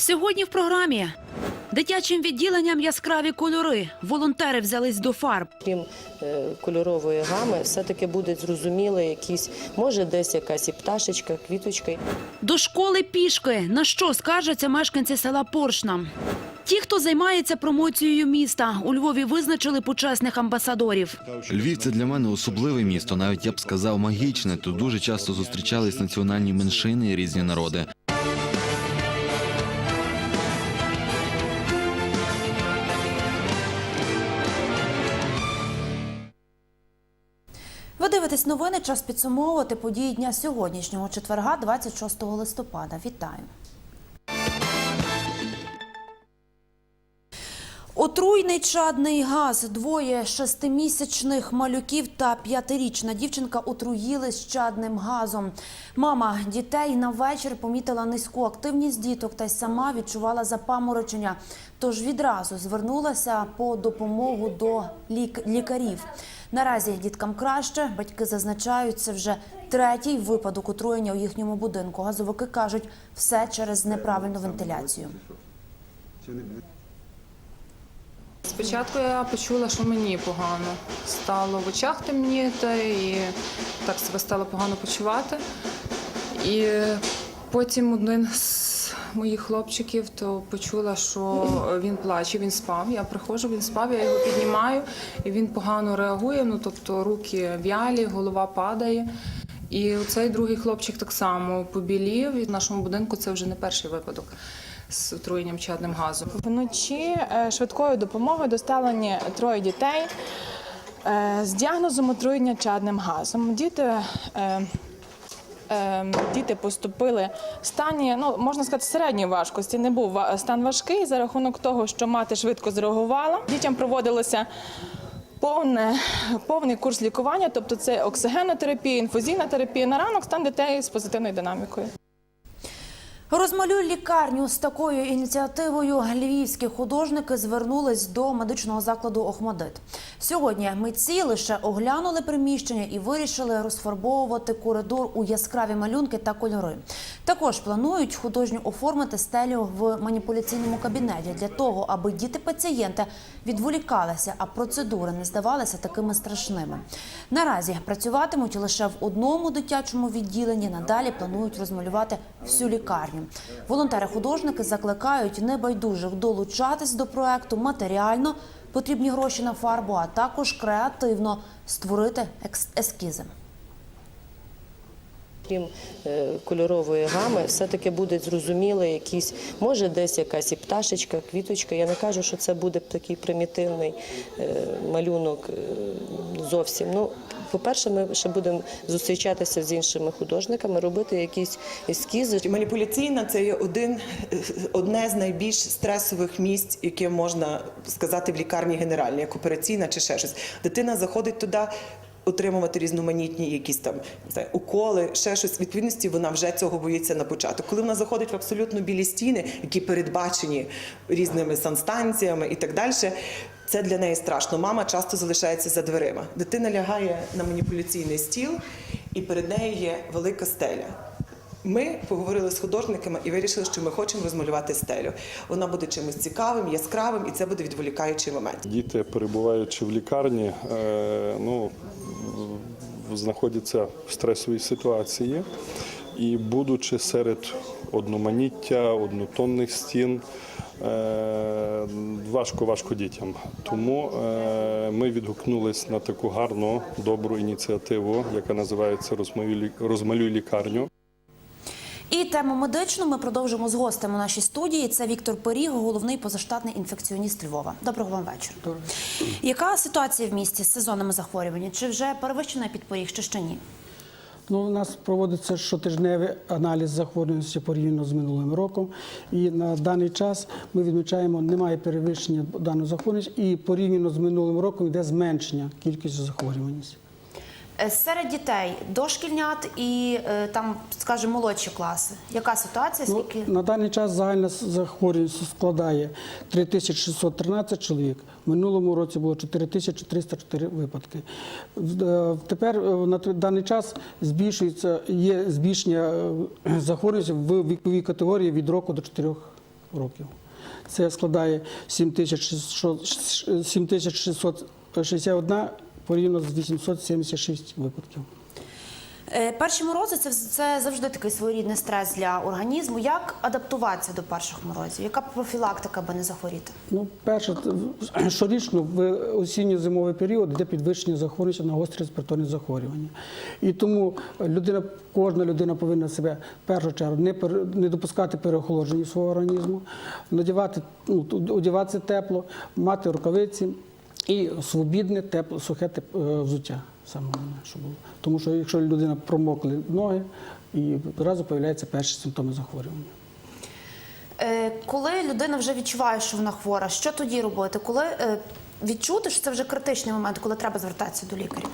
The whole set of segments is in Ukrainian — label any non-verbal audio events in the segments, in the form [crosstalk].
Сьогодні в програмі дитячим відділенням яскраві кольори. Волонтери взялись до фарб. Крім е, кольорової гами, все-таки буде зрозуміло якісь, може десь якась і пташечка, квіточка. До школи пішки. На що скаржаться мешканці села Поршна? Ті, хто займається промоцією міста, у Львові визначили почесних амбасадорів. Львів це для мене особливе місто, навіть я б сказав магічне. Тут дуже часто зустрічались національні меншини і різні народи. Дивитесь новини. Час підсумовувати події дня сьогоднішнього четверга, 26 листопада. Вітаю. Отруйний чадний газ. Двоє шестимісячних малюків та п'ятирічна дівчинка отруїлись чадним газом. Мама дітей на вечір помітила низьку активність діток та й сама відчувала запаморочення. Тож відразу звернулася по допомогу до лік- лікарів. Наразі діткам краще. Батьки зазначають, це вже третій випадок отруєння у їхньому будинку. Газовики кажуть, все через неправильну вентиляцію. Спочатку я почула, що мені погано. Стало в очах темніти і так себе стало погано почувати. І потім один з моїх хлопчиків то почула, що він плаче, він спав. Я приходжу, він спав, я його піднімаю, і він погано реагує. Ну тобто руки в'ялі, голова падає. І цей другий хлопчик так само побілів. І в нашому будинку це вже не перший випадок з отруєнням чадним газом. Вночі е, швидкою допомогою доставлені троє дітей е, з діагнозом отруєння чадним газом. Діти, е, діти поступили в стані, ну можна сказати, середньої важкості. Не був стан важкий за рахунок того, що мати швидко зреагувала. Дітям проводилося. Повне, повний курс лікування, тобто це оксигенотерапія, інфузійна терапія. На ранок стан дітей з позитивною динамікою. Розмалюй лікарню з такою ініціативою львівські художники звернулись до медичного закладу Охмадит. Сьогодні митці лише оглянули приміщення і вирішили розфарбовувати коридор у яскраві малюнки та кольори. Також планують художньо оформити стелю в маніпуляційному кабінеті для того, аби діти-пацієнти відволікалися, а процедури не здавалися такими страшними. Наразі працюватимуть лише в одному дитячому відділенні. Надалі планують розмалювати всю лікарню. Волонтери-художники закликають небайдужих долучатись до проекту матеріально. Потрібні гроші на фарбу, а також креативно створити ескізи. Крім е, кольорової гами, все-таки буде зрозуміло якісь, може десь якась і пташечка, квіточка. Я не кажу, що це буде такий примітивний е, малюнок е, зовсім. Ну, по-перше, ми ще будемо зустрічатися з іншими художниками, робити якісь ескізи. Маніпуляційна це є один, одне з найбільш стресових місць, яке можна сказати в лікарні генеральній, як операційна чи ще щось. Дитина заходить туди. Отримувати різноманітні якісь там не знаю, уколи, ще щось. Відповідності вона вже цього боїться на початок. Коли вона заходить в абсолютно білі стіни, які передбачені різними санстанціями і так далі, це для неї страшно. Мама часто залишається за дверима. Дитина лягає на маніпуляційний стіл, і перед нею є велика стеля. Ми поговорили з художниками і вирішили, що ми хочемо розмалювати стелю. Вона буде чимось цікавим, яскравим, і це буде відволікаючий момент. Діти, перебуваючи в лікарні, е, ну, знаходяться в стресовій ситуації і, будучи серед одноманіття, однотонних стін, е, важко важко дітям. Тому е, ми відгукнулись на таку гарну, добру ініціативу, яка називається «Розмалюй Розмалюй лікарню. І тему медичну ми продовжимо з гостем у нашій студії. Це Віктор Періг, головний позаштатний інфекціоніст Львова. Доброго вам вечора. Яка ситуація в місті з сезонними захворюваннями? Чи вже перевищена підпоріг, чи ще ні? Ну, у нас проводиться щотижневий аналіз захворюваності порівняно з минулим роком. І на даний час ми відмічаємо, немає перевищення даної захворюваності, і порівняно з минулим роком йде зменшення кількості захворюваності. Е, Серед дітей дошкільнят і е, там, скажімо, молодші класи. Яка ситуація? Ну, на даний час загальна захворюваність складає 3613 чоловік. В минулому році було 4304 випадки. Е, Тепер на даний час збільшується, є збільшення [clears throat] захворюваності в віковій категорії від року до 4 років. Це складає 7600 7661 порівняно з 876 випадків. Е, Перші морози це, це завжди такий своєрідний стрес для організму. Як адаптуватися до перших морозів? Яка профілактика, аби не захворіти? Ну, перше, [clears throat] щорічно в осінньо-зимовий період йде підвищення захворювання на гострі респіраторні захворювання. І тому людина, кожна людина повинна себе в першу чергу не, не допускати переохолодження свого організму, надівати, ну, одягатися тепло, мати рукавиці і свобідне, тепло, сухе теп- е, взуття. Саме головне, що було. Тому що якщо людина промокли ноги, і одразу з'являються перші симптоми захворювання. Е, Коли людина вже відчуває, що вона хвора, що тоді робити? Коли е, відчути, що це вже критичний момент, коли треба звертатися до лікаря?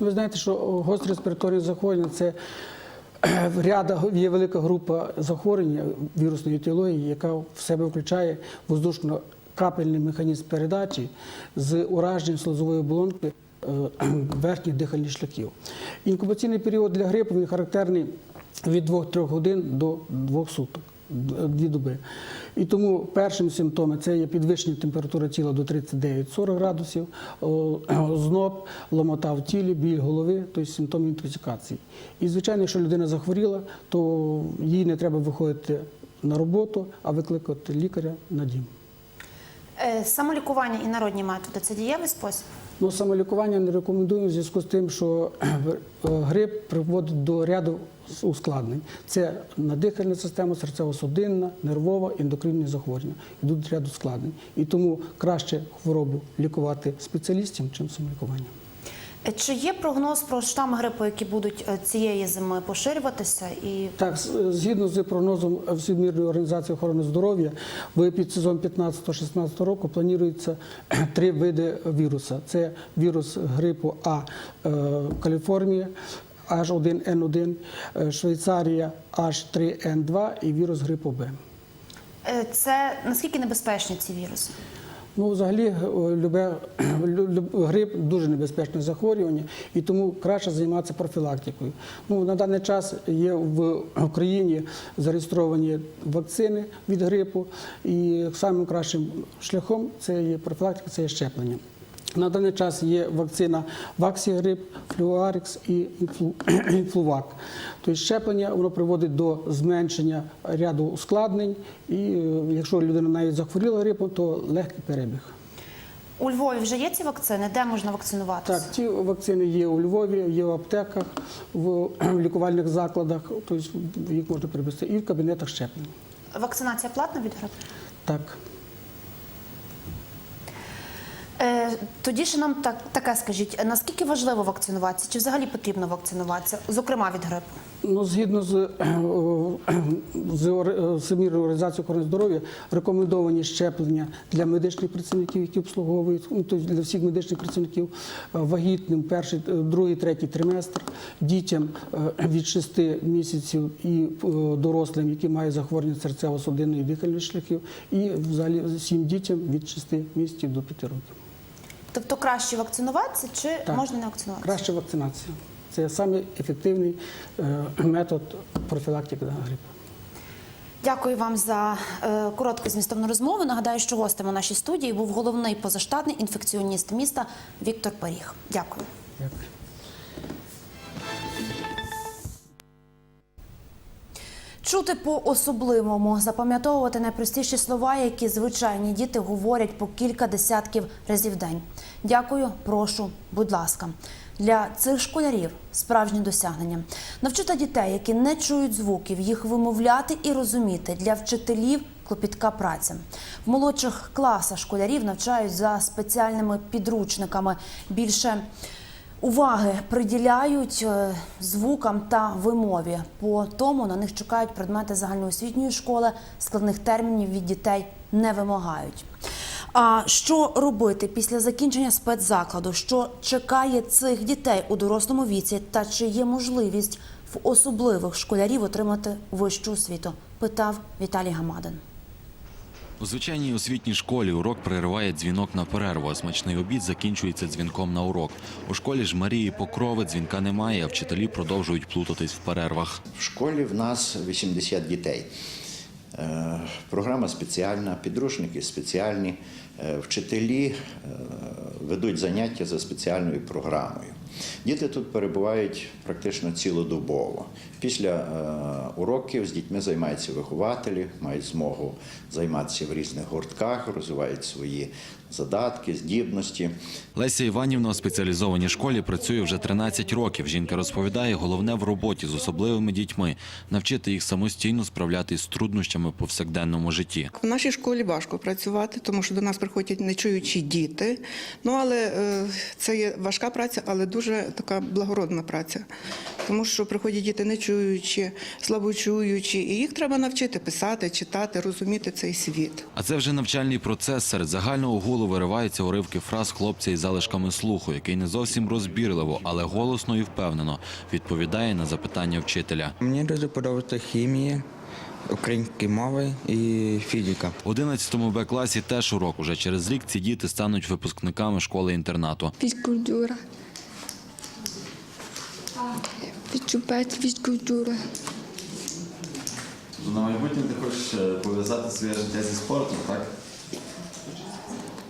Ну, Ви знаєте, що гострі респіраторні захворювання це е, ряда є велика група захворювань вірусної етіології, яка в себе включає воздушно-капельний механізм передачі з ураженням слизової оболонки е, [clears throat] верхніх дихальних шляхів. Інкубаційний період для грипу він характерний від 2-3 годин до 2 суток. Дві доби. І тому першим симптомом це є підвищення температури тіла до 39-40 градусів, [clears throat] зноб, ломота в тілі, біль голови, тобто симптоми інтоксикації. І, звичайно, якщо людина захворіла, то їй не треба виходити на роботу, а викликати лікаря на дім. Е, Самолікування і народні методи це дієвий спосіб? Ну, самолікування не рекомендуємо в зв'язку з тим, що е, грип приводить до ряду ускладнень. Це надихальна система, серцево-судинна, нервова, ендокринні захворювання. Йдуть ряд ускладнень. І тому краще хворобу лікувати спеціалістам, чим самолікуванням. Е, Чи є прогноз про штами грипу, які будуть е, цієї зими поширюватися? І Так, згідно з прогнозом Всемірної організації охорони здоров'я, в підсезон 15-16 року планується [clears throat] три види віруса. Це вірус грипу А е, Каліфорнія, H1N1, е, Швейцарія H3N2 і вірус грипу Б. е, це наскільки небезпечні ці віруси? Ну, взагалі, е, любе, [clears throat] лю- лю- грип дуже небезпечне захворювання, і тому краще займатися профілактикою. Ну, на даний час є в Україні зареєстровані вакцини від грипу, і самим кращим шляхом це є профілактика, це є щеплення. На даний час є вакцина Ваксігрип, Флюарікс і інфлу- [clears throat] інфлувак. Тобто щеплення воно приводить до зменшення ряду ускладнень, і е, якщо людина навіть захворіла грипом, то легкий перебіг. У Львові вже є ці вакцини? Де можна вакцинуватися? Так, ці вакцини є у Львові, є в аптеках, в [clears throat] лікувальних закладах, тобто їх можна привезти і в кабінетах щеплень. Вакцинація платна від грипу? Так. Е, тоді ще нам так, таке скажіть, наскільки важливо вакцинуватися? Чи взагалі потрібно вакцинуватися, зокрема від грипу? Ну, згідно з, з Всемірною організацією охорони здоров'я, рекомендовані щеплення для медичних працівників, які обслуговують, ну, тобто для всіх медичних працівників, е, вагітним, перший, е, другий, третій триместр, дітям від 6 місяців і дорослим, які мають захворювання серцево-судинної дихальних шляхів, і взагалі всім дітям від 6 місяців до 5 років. Тобто краще вакцинуватися чи Так. можна не вакцинуватися? Краще вакцинація. Це самий ефективний е, метод профілактики грипу. Дякую вам за е, коротку змістовну розмову. Нагадаю, що гостем у нашій студії був головний позаштатний інфекціоніст міста Віктор Паріг. Дякую. Дякую. Чути по-особливому, запам'ятовувати найпростіші слова, які звичайні діти говорять по кілька десятків разів день. Дякую, прошу, будь ласка. Для цих школярів справжнє досягнення. Навчити дітей, які не чують звуків, їх вимовляти і розуміти. Для вчителів клопітка праця. В молодших класах школярів навчають за спеціальними підручниками. Більше Уваги приділяють е, звукам та вимові. По тому на них чекають предмети загальноосвітньої школи, складних термінів від дітей не вимагають. А що робити після закінчення спецзакладу? Що чекає цих дітей у дорослому віці? Та чи є можливість в особливих школярів отримати вищу освіту? Питав Віталій Гамадин. У звичайній освітній школі урок перериває дзвінок на перерву, а смачний обід закінчується дзвінком на урок. У школі ж Марії Покрови дзвінка немає, а вчителі продовжують плутатись в перервах. В школі в нас 80 дітей. Е, Програма спеціальна, підручники спеціальні, е, вчителі е, ведуть заняття за спеціальною програмою. Діти тут перебувають практично цілодобово. Після уроків з дітьми займаються вихователі, мають змогу займатися в різних гуртках, розвивають свої задатки, здібності. Леся Іванівна у спеціалізованій школі працює вже 13 років. Жінка розповідає, головне в роботі з особливими дітьми навчити їх самостійно справлятись з труднощами в повсякденному житті. В нашій школі важко працювати, тому що до нас приходять нечуючі діти. Ну але е, це є важка праця, але дуже така благородна праця. Тому що приходять діти нечуючі, слабочуючі, і їх треба навчити писати, читати, розуміти цей світ. А це вже навчальний процес. Серед загального гулу вириваються уривки фраз хлопця із залишками слуху, який не зовсім розбірливо, але голосно і впевнено відповідає на запитання вчителя. Мені дуже подобається хімія, українські мови і фізика. В 11 Б класі теж урок. Уже через рік ці діти стануть випускниками школи-інтернату. Фізкультура. Відчупець фізкультура. На майбутнє ти хочеш пов'язати своє життя зі спортом, так?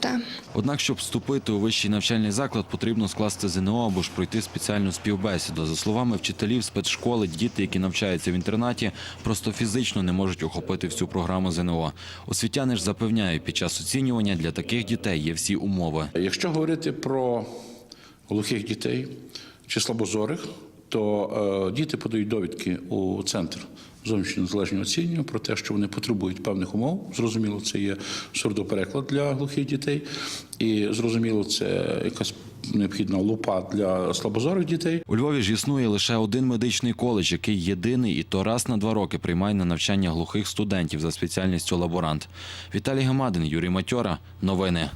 Та. Однак, щоб вступити у вищий навчальний заклад, потрібно скласти ЗНО або ж пройти спеціальну співбесіду. За словами вчителів спецшколи, діти, які навчаються в інтернаті, просто фізично не можуть охопити всю програму ЗНО. Освітяни ж запевняють, під час оцінювання для таких дітей є всі умови. Якщо говорити про глухих дітей чи слабозорих, то е, діти подають довідки у центр зовнішнього незалежного оцінювання про те, що вони потребують певних умов. Зрозуміло, це є сурдопереклад для глухих дітей, і зрозуміло, це якась необхідна лупа для слабозорих дітей. У Львові ж існує лише один медичний коледж, який єдиний і то раз на два роки приймає на навчання глухих студентів за спеціальністю лаборант. Віталій Гамадин, Юрій Матьора. Новини.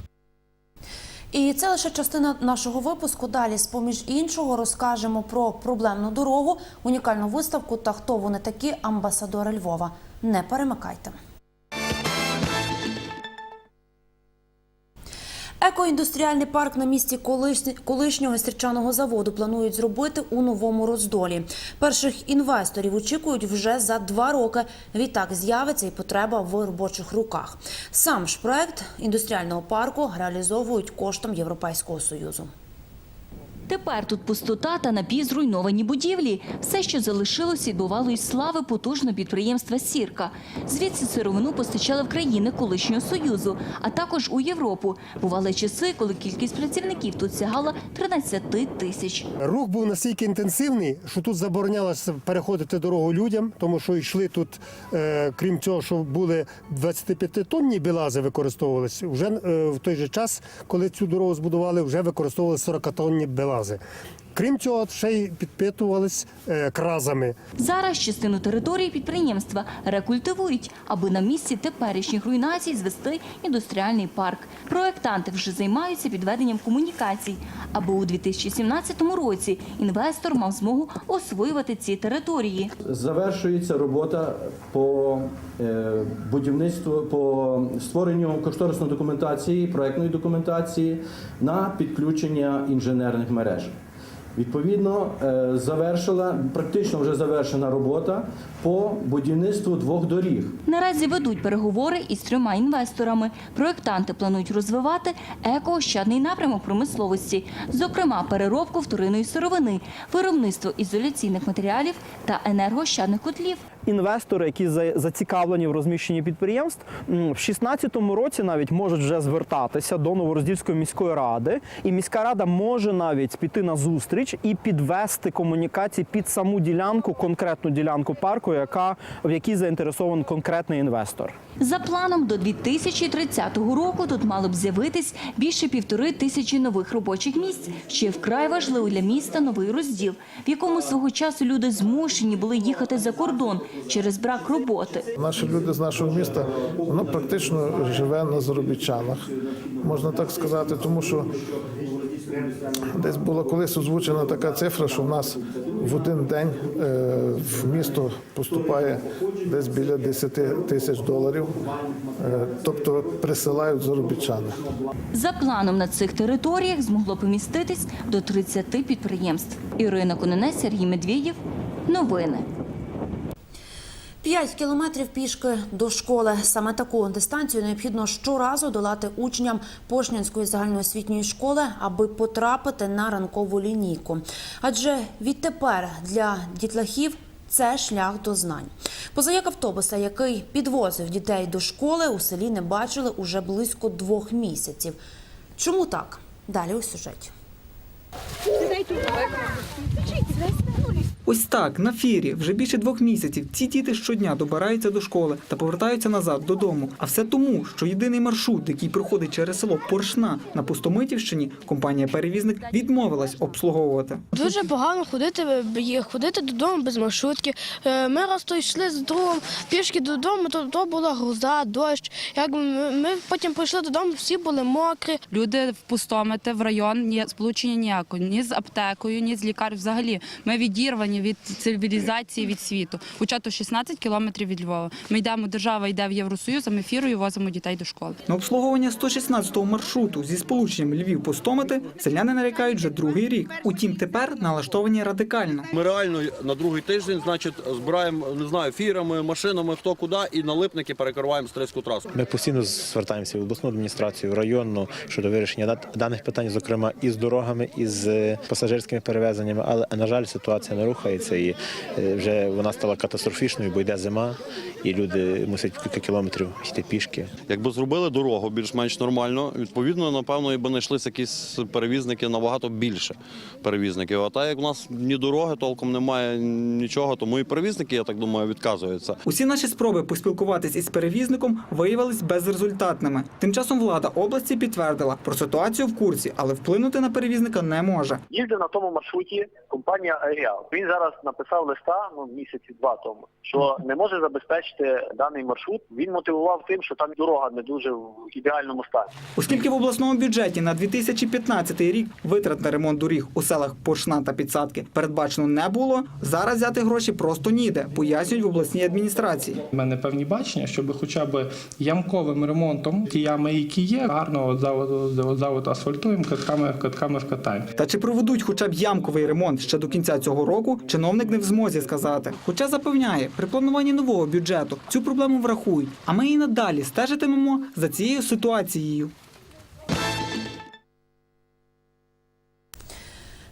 І це лише частина нашого випуску. Далі, з поміж іншого, розкажемо про проблемну дорогу, унікальну виставку та хто вони такі амбасадори Львова. Не перемикайте. Екоіндустріальний парк на місці колишнього стрічаного заводу планують зробити у новому роздолі. Перших інвесторів очікують вже за два роки. Відтак з'явиться і потреба в робочих руках. Сам ж проект індустріального парку реалізовують коштом Європейського союзу. Тепер тут пустота та напівзруйновані будівлі. Все, що залишилось від бувалої слави потужного підприємства «Сірка». Звідси сировину постачали в країни колишнього Союзу, а також у Європу. Бували часи, коли кількість працівників тут сягала 13 тисяч. Рух був настільки інтенсивний, що тут заборонялося переходити дорогу людям, тому що йшли тут, е, крім цього, що були 25-тонні білази використовувалися, вже е, в той же час, коли цю дорогу збудували, вже використовували 40-тонні білази. causa. Крім цього, ще й підпитувались е, кразами. Зараз частину території підприємства рекультивують, аби на місці теперішніх руйнацій звести індустріальний парк. Проектанти вже займаються підведенням комунікацій, аби у 2017 році інвестор мав змогу освоювати ці території. Завершується робота по е, будівництву, по створенню кошторисної документації, проектної документації на підключення інженерних мереж. Відповідно, е, завершила практично вже завершена робота по будівництву двох доріг. Наразі ведуть переговори із трьома інвесторами. Проектанти планують розвивати екоощадний напрямок промисловості, зокрема переробку вторинної сировини, виробництво ізоляційних матеріалів та енергоощадних котлів. Інвестори, які за- зацікавлені в розміщенні підприємств, в 2016 році навіть можуть вже звертатися до Новороздільської міської ради, і міська рада може навіть піти на зустріч і підвести комунікації під саму ділянку, конкретну ділянку парку, яка в якій заінтересований конкретний інвестор. За планом, до 2030 року тут мало б з'явитись більше півтори тисячі нових робочих місць. Ще вкрай важливо для міста новий розділ, в якому свого часу люди змушені були їхати за кордон через брак роботи. Наші люди з нашого міста воно практично живе на заробітчанах, можна так сказати, тому що десь була колись озвучена така цифра, що в нас в один день е, в місто поступає десь біля 10 тисяч доларів, е, тобто присилають заробітчани. За планом на цих територіях змогло поміститись до 30 підприємств. Ірина Кононець, Сергій Медведєв. Новини. П'ять кілометрів пішки до школи. Саме таку дистанцію необхідно щоразу долати учням Пошнянської загальноосвітньої школи, аби потрапити на ранкову лінійку. Адже відтепер для дітлахів це шлях до знань. Позаяк автобуса, який підвозив дітей до школи, у селі не бачили уже близько двох місяців. Чому так? Далі у сюжеті. Ось так на фірі вже більше двох місяців ці діти щодня добираються до школи та повертаються назад додому. А все тому, що єдиний маршрут, який проходить через село Поршна на Пустомитівщині, компанія перевізник відмовилась обслуговувати. Дуже погано ходити, ходити додому без маршрутки. Е, Ми раз то йшли з другом пішки додому, то, то була гроза, дощ. Як ми, ми потім прийшли додому, всі були мокрі. Люди в пустомити в район ні сполучення ніякого, ні з аптекою, ні з лікар. Взагалі ми відірвані від цивілізації, від світу. Хоча то 16 кілометрів від Львова. Ми йдемо, держава йде в Євросоюз, а ми фірою возимо дітей до школи. На обслуговування 116-го маршруту зі сполученням Львів Пустомити селяни нарікають вже другий рік. Утім, тепер налаштовані радикально. Ми реально на другий тиждень, значить, збираємо не знаю, фірами, машинами, хто куди, і на липники перекриваємо стрийську трасу. Ми постійно звертаємося в обласну адміністрацію, в районну щодо вирішення даних питань, зокрема і з дорогами, і з е, пасажирськими перевезеннями. Але на жаль, ситуація не рухається і е, вже вона стала катастрофічною, бо йде зима, і люди мусять кілька кілометрів йти пішки. Якби зробили дорогу більш-менш нормально, відповідно, напевно, і би знайшлися якісь перевізники набагато більше перевізників. А так як у нас ні дороги толком немає нічого, тому і перевізники, я так думаю, відказуються. Усі наші спроби поспілкуватись із перевізником виявились безрезультатними. Тим часом влада області підтвердила про ситуацію в курсі, але вплинути на перевізника не може. Їздив на тому маршруті компанія Аеріал. Він зараз написав листа ну місяці два тому, що не може забезпечити даний маршрут. Він мотивував тим, що там дорога не дуже в ідеальному стані. Оскільки в обласному бюджеті на 2015 рік витрат на ремонт доріг у селах Поршна та Підсадки передбачено не було, зараз взяти гроші просто ніде, пояснюють в обласній адміністрації. У мене певні бачення, щоб хоча б ямковим ремонтом ті ями, які є, гарно завод, завод асфальтуємо, катками, катками вкатаємо. Та чи проведуть хоча б ямковий ремонт ще до кінця цього року, чиновник не в змозі сказати. Хоча запевняє, при плануванні нового бюджету цю проблему врахують. А ми і надалі стежитимемо за цією ситуацією.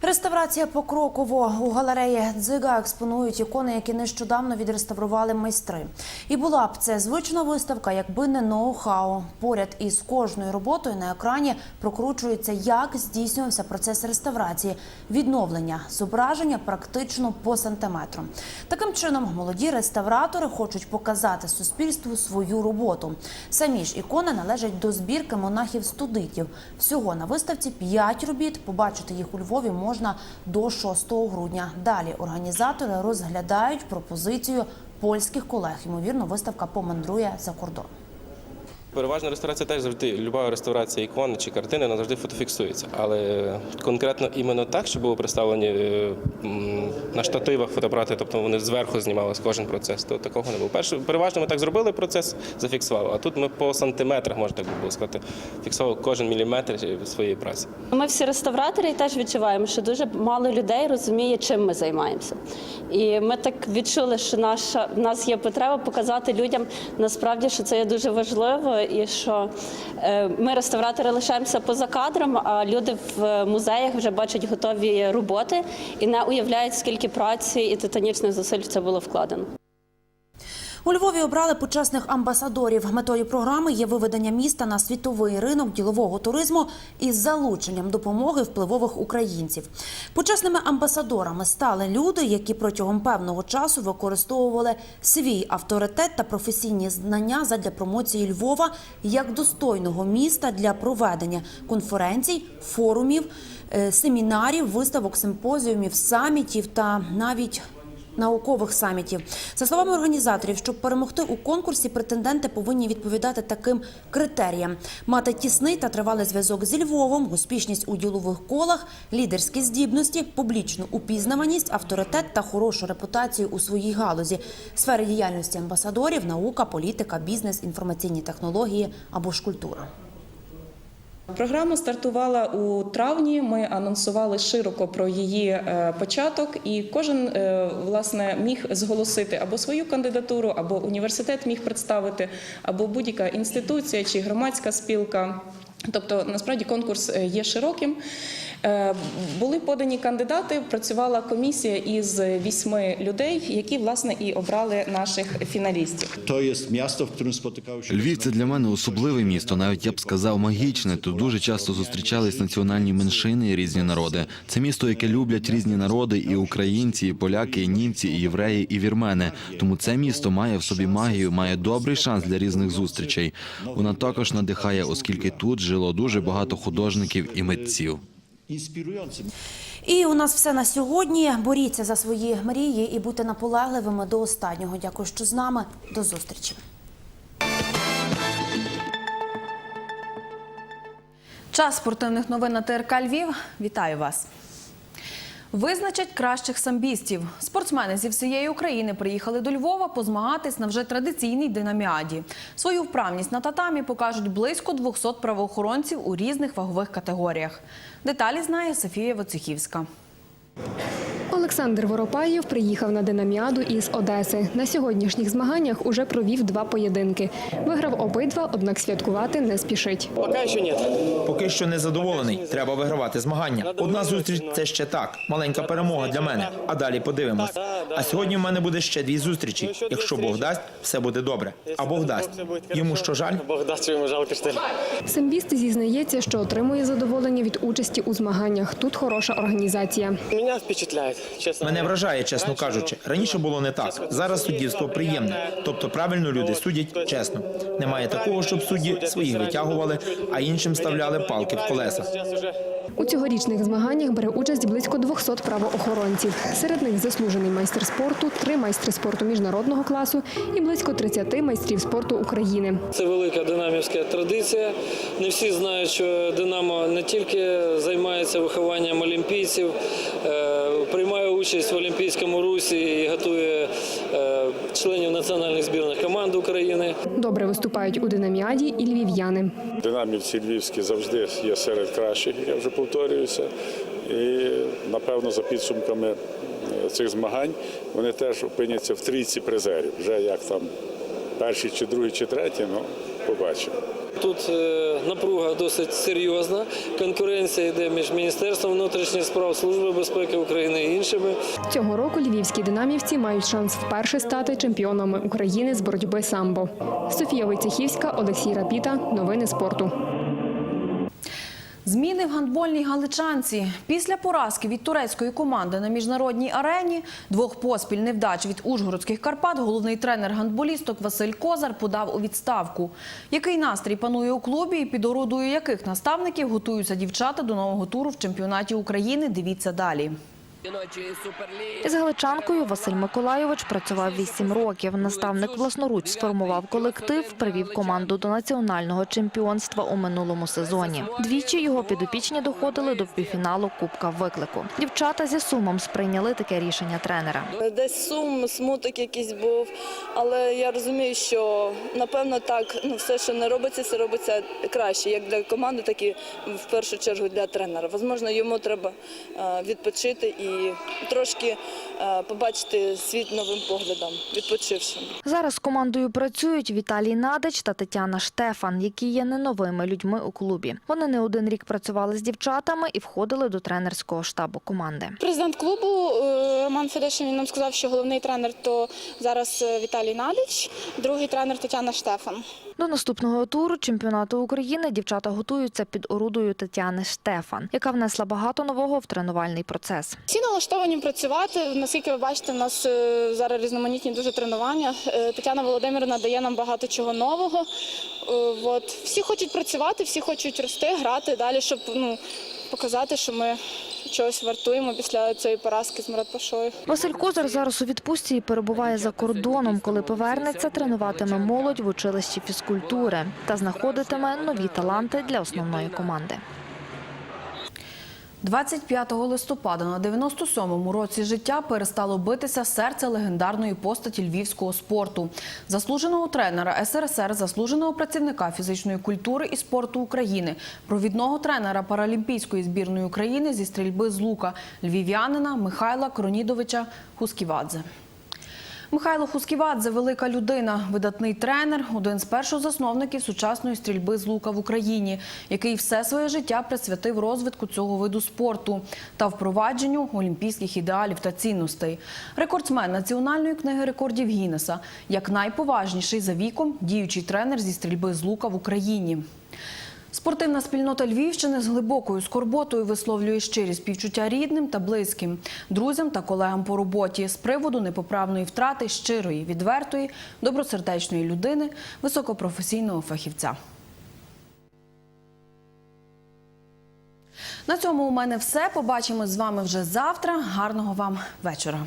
Реставрація покроково у галереї Дзига експонують ікони, які нещодавно відреставрували майстри. І була б це звична виставка, якби не ноу-хау. Поряд із кожною роботою на екрані прокручується, як здійснювався процес реставрації, відновлення зображення практично по сантиметру. Таким чином, молоді реставратори хочуть показати суспільству свою роботу. Самі ж ікони належать до збірки монахів-студитів. Всього на виставці 5 робіт. Побачити їх у Львові можна до 6 грудня. Далі організатори розглядають пропозицію польських колег. Ймовірно, виставка помандрує за кордон. Переважна реставрація теж завжди, люба реставрація ікони чи картини вона завжди фотофіксується. Але конкретно іменно так, що було представлені е, на штативах фотоапарати, тобто вони зверху знімалися кожен процес, то такого не було. Перше, переважно ми так зробили процес, зафіксували. А тут ми по сантиметрах, можна так було сказати, фіксували кожен міліметр своєї праці. Ми всі реставратори теж відчуваємо, що дуже мало людей розуміє, чим ми займаємося. І ми так відчули, що наша в нас є потреба показати людям насправді, що це є дуже важливо, і що е, ми, реставратори, лишаємося поза кадром, а люди в музеях вже бачать готові роботи і не уявляють, скільки праці і титанічних зусиль в це було вкладено. У Львові обрали почесних амбасадорів. Метою програми є виведення міста на світовий ринок ділового туризму із залученням допомоги впливових українців. Почесними амбасадорами стали люди, які протягом певного часу використовували свій авторитет та професійні знання задля промоції Львова як достойного міста для проведення конференцій, форумів, е, семінарів, виставок, симпозіумів, самітів та навіть наукових самітів. За словами організаторів, щоб перемогти у конкурсі, претенденти повинні відповідати таким критеріям: мати тісний та тривалий зв'язок зі Львовом, успішність у ділових колах, лідерські здібності, публічну упізнаваність, авторитет та хорошу репутацію у своїй галузі, сфери діяльності амбасадорів, наука, політика, бізнес, інформаційні технології або ж культура. Програма стартувала у травні. Ми анонсували широко про її е, початок, і кожен е, власне міг зголосити або свою кандидатуру, або університет міг представити, або будь-яка інституція чи громадська спілка. Тобто, насправді конкурс е, є широким. Е, Були подані кандидати. Працювала комісія із вісьми людей, які власне і обрали наших фіналістів. To jest miasto, w którym spotykały Львів це для мене особливе місто, навіть я б сказав магічне. Тут дуже часто зустрічались національні меншини і різні народи. Це місто, яке люблять різні народи, і українці, і поляки, і німці, і євреї, і вірмени. Тому це місто має в собі магію, має добрий шанс для різних зустрічей. Вона також надихає, оскільки тут жило дуже багато художників і митців. Inspirującym. І у нас все на сьогодні. Боріться за свої мрії і будьте наполегливими до останнього. Дякую, що з нами. До зустрічі. Час спортивних новин на ТРК Львів. Вітаю вас. Визначать кращих самбістів. Спортсмени зі всієї України приїхали до Львова позмагатись на вже традиційній динаміаді. Свою вправність на татамі покажуть близько 200 правоохоронців у різних вагових категоріях. Деталі знає Софія Воцюхівська. Олександр Воропаєв приїхав на динаміаду із Одеси. На сьогоднішніх змаганнях уже провів два поєдинки. Виграв обидва, однак святкувати не спішить. Поки що ні. Поки що не задоволений. Треба вигравати змагання. Одна зустріч це ще так. Маленька перемога для мене. А далі подивимось. А сьогодні в мене буде ще дві зустрічі. Якщо Бог дасть, все буде добре. А Бог дасть. Йому що жаль? Бог дасть йому жалко штиль. Самбіст зізнається, що отримує задоволення від участі у змаганнях. Тут хороша організація. Мене впечатляє. Мене вражає, чесно кажучи. Раніше було не так. Зараз суддівство приємне. Тобто правильно люди судять чесно. Немає такого, щоб судді своїх витягували, а іншим ставляли палки в колеса. У цьогорічних змаганнях бере участь близько 200 правоохоронців. Серед них заслужений майстер спорту, три майстри спорту міжнародного класу і близько 30 майстрів спорту України. Це велика динамівська традиція. Не всі знають, що Динамо не тільки займається вихованням олімпійців, е, приймає участь в олімпійському русі і готує е, членів національних збірних команд України. Добре виступають у динаміаді і львів'яни. Динамівці львівські завжди є серед кращих, я вже повторююся. І напевно за підсумками е, цих змагань вони теж опиняться в трійці призерів. Вже як там перші чи другі, чи треті, ну побачимо. Тут е, напруга досить серйозна. Конкуренція йде між Міністерством внутрішніх справ, Службою безпеки України і іншими. Цього року львівські динамівці мають шанс вперше стати чемпіонами України з боротьби самбо. Софія Войцехівська, Олексій Рапіта. Новини спорту. Зміни в гандбольній галичанці. Після поразки від турецької команди на міжнародній арені, двох поспіль невдач від Ужгородських Карпат, головний тренер гандболісток Василь Козар подав у відставку. Який настрій панує у клубі і під орудою яких наставників готуються дівчата до нового туру в чемпіонаті України? Дивіться далі. Із галичанкою Василь Миколайович працював 8 років. Наставник власноруч сформував колектив, привів команду до національного чемпіонства у минулому сезоні. Двічі його підопічні доходили до півфіналу Кубка виклику. Дівчата зі сумом сприйняли таке рішення тренера. Десь сум, смуток якийсь був, але я розумію, що напевно так ну все, що не робиться, все робиться краще, як для команди, так і в першу чергу для тренера. Возможно, йому треба е, відпочити і трошки е, побачити світ новим поглядом, відпочившим. Зараз з командою працюють Віталій Надич та Тетяна Штефан, які є не новими людьми у клубі. Вони не один рік працювали з дівчатами і входили до тренерського штабу команди. Президент клубу е, Роман Федишин він нам сказав, що головний тренер то зараз е, Віталій Надич, другий тренер Тетяна Штефан. До наступного туру чемпіонату України дівчата готуються під орудою Тетяни Штефан, яка внесла багато нового в тренувальний процес. Всі налаштовані працювати. Наскільки ви бачите, у нас е, зараз різноманітні дуже тренування. Е, Тетяна Володимирівна дає нам багато чого нового. Е, От всі хочуть працювати, всі хочуть рости, грати далі, щоб ну показати, що ми чогось вартуємо після цієї поразки з Муратпашою. Василь Козар зараз у відпустці і перебуває за кордоном. Коли повернеться, тренуватиме молодь в училищі фізкультури та знаходитиме нові таланти для основної команди. 25 листопада на 97-му році життя перестало битися серце легендарної постаті львівського спорту, заслуженого тренера СРСР, заслуженого працівника фізичної культури і спорту України, провідного тренера паралімпійської збірної України зі стрільби з лука, львів'янина Михайла Кронідовича Хусківадзе. Михайло Хусківадзе – велика людина, видатний тренер, один з першозасновників сучасної стрільби з лука в Україні, який все своє життя присвятив розвитку цього виду спорту та впровадженню олімпійських ідеалів та цінностей. Рекордсмен Національної книги рекордів Гіннеса, як найповажніший за віком діючий тренер зі стрільби з лука в Україні. Спортивна спільнота Львівщини з глибокою скорботою висловлює щирі співчуття рідним та близьким, друзям та колегам по роботі з приводу непоправної втрати щирої, відвертої, добросердечної людини, високопрофесійного фахівця. На цьому у мене все. Побачимось з вами вже завтра. Гарного вам вечора.